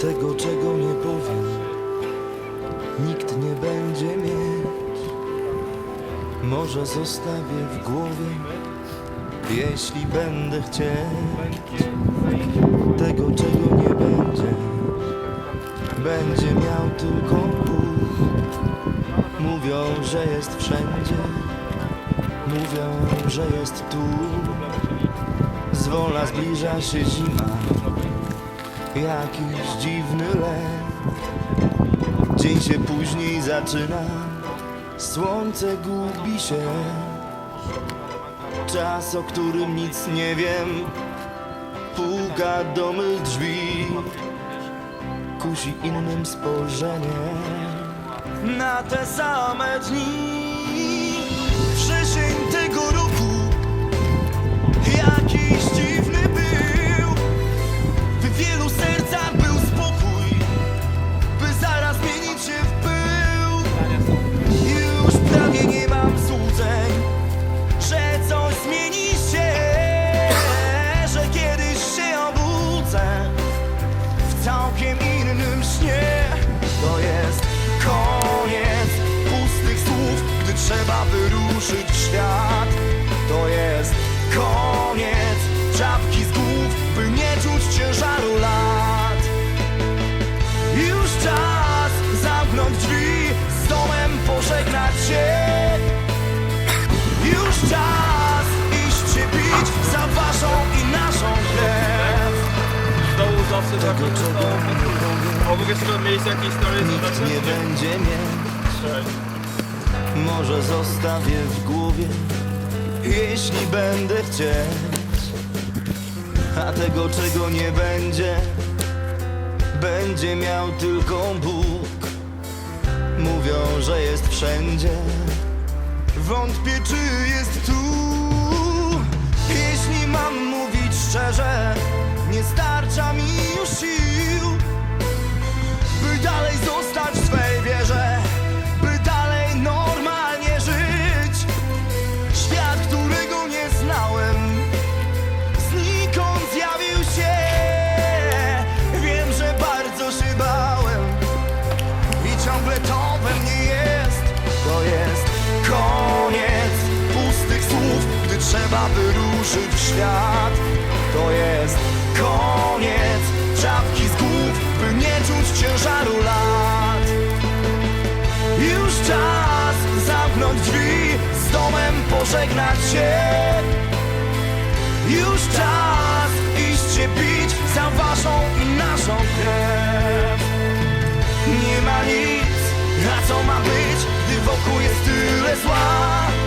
Tego, czego nie powiem, nikt nie będzie mieć. Może zostawię w głowie, jeśli będę chcieć. Tego, czego nie będzie, będzie miał tylko Bóg. Mówią, że jest wszędzie, mówią, że jest tu. Z wola zbliża się zima. Jakiś dziwny lek. Dzień się później zaczyna. Słońce gubi się. Czas, o którym nic nie wiem. Puka do mych drzwi. Kusi innym spojrzeniem na te same dni. Wyruszyć w świat. To jest koniec czapki z głów, by nie czuć ciężaru lat. Już czas zamknąć drzwi, z domem pożegnać się. Już czas iść się bić za waszą i naszą krew. Z dołu zawsze tak Tego, czego nie powiem. O, mogę sobie miejsce jakieś historie Nikt zobaczyć? nie będzie mieć, Cześć. Może zostawię w głowie, jeśli będę chcieć. A tego, czego nie będzie, będzie miał tylko Bóg. Mówią, że jest wszędzie, wątpię, czy jest tu. Jeśli mam mówić szczerze, nie starcza mi wyruszyć w świat. To jest koniec czapki z głów, by nie czuć ciężaru lat. Już czas zamknąć drzwi, z domem pożegnać się. Już czas iść się bić za waszą i naszą krew. Nie ma nic, a co ma być, gdy wokół jest tyle zła.